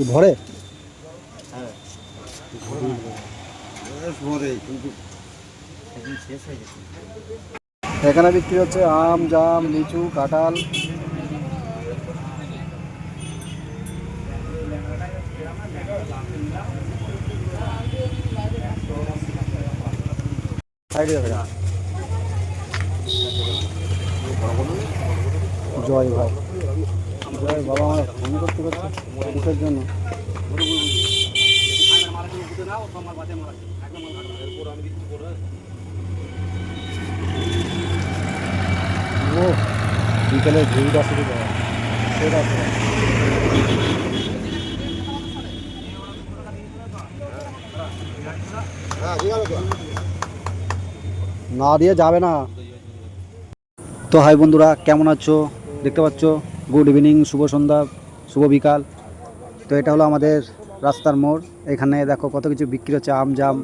কি ভরে এখানে বিক্রি হচ্ছে আম জাম লিচু কাঁঠাল। জয় ভাই ও, বিকেলে ভিড়টা শুরু করে না দিয়ে যাবে না। তো হাই বন্ধুরা, কেমন আছো? দেখতে পাচ্ছ? গুড ইভিনিং শুভ সন্ধ্যা, শুভ বিকাল। তো এটা হলো আমাদের রাস্তার মোড়। এখানে দেখো কত কিছু বিক্রি হচ্ছে, আম, জাম,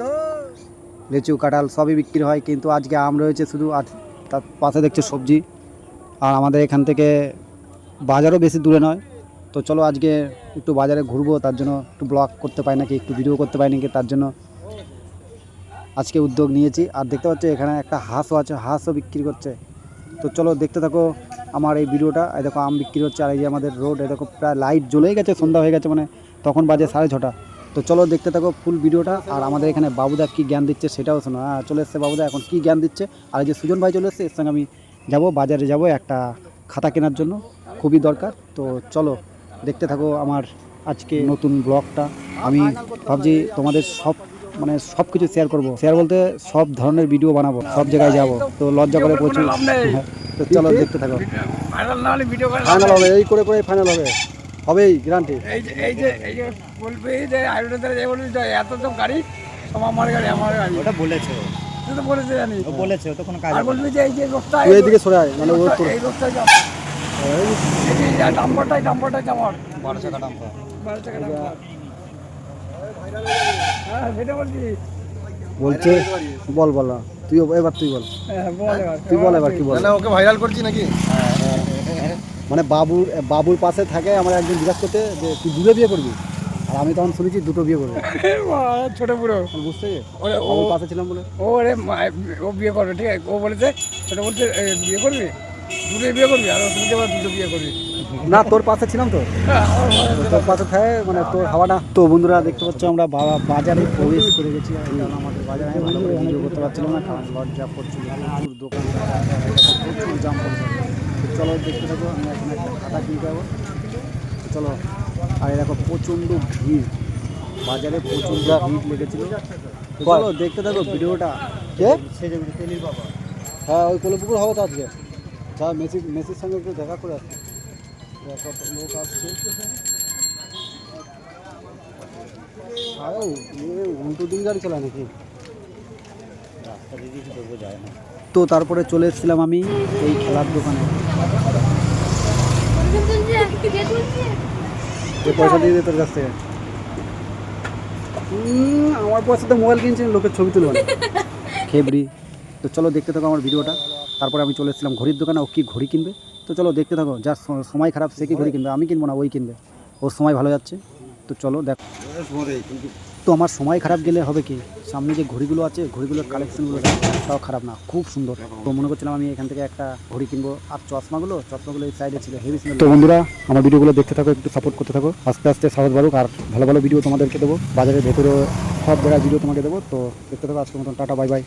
লিচু, কাঁঠাল সবই বিক্রি হয়। কিন্তু আজকে আম রয়েছে শুধু আর তার পাশে দেখছ সবজি। আর আমাদের এখান থেকে বাজারও বেশি দূরে নয়। তো চলো আজকে একটু বাজারে ঘুরবো, তার জন্য একটু ব্লগ করতে পারি নাকি, একটু ভিডিও করতে পারি নাকি, তার জন্য আজকে উদ্যোগ নিয়েছি। আর দেখতে পাচ্ছ এখানে একটা হাঁসও আছে, হাঁসও বিক্রি করছে। তো চলো দেখতে থাকো আমার এই ভিডিওটা। এই দেখো, আম বিক্রি হচ্ছে আর এই যে আমাদের রোড, এই দেখো, প্রায় লাইট জ্বলেই গেছে, সন্ধ্যা হয়ে গেছে মানে তখন বাজে সাড়ে ছটা। তো চলো দেখতে থাকো ফুল ভিডিওটা, আর আমাদের এখানে বাবুদা কী জ্ঞান দিচ্ছে সেটাও শোনো। হ্যাঁ চলে এসছে বাবুদা, এখন কী জ্ঞান দিচ্ছে? আর এই যে সুজন ভাই চলে এসছে, এর সঙ্গে আমি যাব, বাজারে যাব একটা খাতা কেনার জন্য, খুবই দরকার। তো চলো দেখতে থাকো আমার আজকে নতুন ব্লগটা। আমি ভাবছি তোমাদের সব মানে সব কিছু শেয়ার করব। শেয়ার বলতে সব ধরনের ভিডিও বানাবো সব জায়গায় যাব। তো লজ্জা করে প্রচুর। তো চলো দেখতে থাকো। ভাইরাল না হলে ভিডিও করে ফাইনাল হবে এই করে করে ফাইনাল হবে। হবেই গ্যারান্টি এই যে এই যে এই যে বলবি যে আয়ুর্বেদের যে বলবি যে এত তো গাড়ি সব আমার গাড়ি আমার গাড়ি। ওটা বলেছে। তুই তো বলেছে জানি। ও বলেছে ও তো কোনো কাজ আর বলবি যে এই যে রোডটা সরে আয় মানে ও এই রোডটা যাব এই যে ডাম্পারটাই ডাম্পারটাই আমার। বারো টাকা দাম পাও। বারো টাকা ডাম্পার। বলছি। বলছে বল বল তুই এবার তুই বল। হ্যাঁ বল এবার। তুই বল এবার কি বল। ওকে ভাইরাল করছি নাকি? মানে বাবুর বাবুর পাশে থাকে আমার একজন জিজ্ঞাসা করতে যে তুই দুটো বিয়ে করবি? আর আমি তখন শুনেছি দুটো বিয়ে করবে। ছোট বুড়ো। বুঝতে পেরেছি ওরে ও পাশে ছিলাম বলে। ও রে ও বিয়ে করবে ঠিক আছে? ও বলেছে ছোট বলছে বিয়ে করবি? দুটো বিয়ে করবি? আর ও শুনছে আবার দুটো বিয়ে করবি। না তোর পাশে ছিলাম তো। তোর পাশে থাকে মানে তোর হাওয়াটা। তো বন্ধুরা দেখতে পাচ্ছ আমরা বাবা বাজারে প্রবেশ করে গেছি। আমাদের বাজারে আমি ভালো করে ভিডিও করতে পারছিলাম না কারণ লজ্জা করছিল। প্রচুর দোকান প্রচুর জাম চলো দেখতে থাকো আমি এখন একটা খাতা কিনতে যাব। চলো আর দেখো প্রচণ্ড ভিড়। বাজারে প্রচণ্ড ভিড় লেগেছিল। চলো দেখতে থাকো ভিডিওটা। কে? বাবা। হ্যাঁ ওই কোলপুকুর হবে তো আজকে। যা মেসি মেসির সঙ্গে একটু দেখা করে আসছি তো আরে নাকি তো তারপরে চলে এসেছিলাম আমি এই খেলার দোকানে। পয়সা দিয়ে দে তোর কাছ থেকে। আমার পয়সাতে মোবাইল কিনছি, লোকের ছবি তুলবে খেবড়ি। তো চলো দেখতে থাকো আমার ভিডিওটা। তারপরে আমি চলে এসেছিলাম ঘড়ির দোকানে, ও কি ঘড়ি কিনবে? তো চলো দেখতে থাকো, যার সময় খারাপ সে কি ঘড়ি কিনবে? আমি কিনবো না, ওই কিনবে। ওর সময় ভালো যাচ্ছে। তো চলো দেখ তো আমার সময় খারাপ গেলে হবে কি? সামনে যে ঘড়িগুলো আছে, ঘড়িগুলোর কালেকশনগুলো তাও খারাপ না, খুব সুন্দর। তো মনে করছিলাম আমি এখান থেকে একটা ঘড়ি কিনবো। আর চশমাগুলো চশমাগুলো এই সাইডে ছিল হেভি তো বন্ধুরা, আমার ভিডিওগুলো দেখতে থাকো, একটু সাপোর্ট করতে থাকো। আস্তে আস্তে সাহস বাড়ুক আর ভালো ভালো ভিডিও তোমাদেরকে দেবো। বাজারের ভেতরে সব জায়গায় ভিডিও তোমাকে দেবো। তো দেখতে থাকো আজকের মতন, টাটা বাই বাই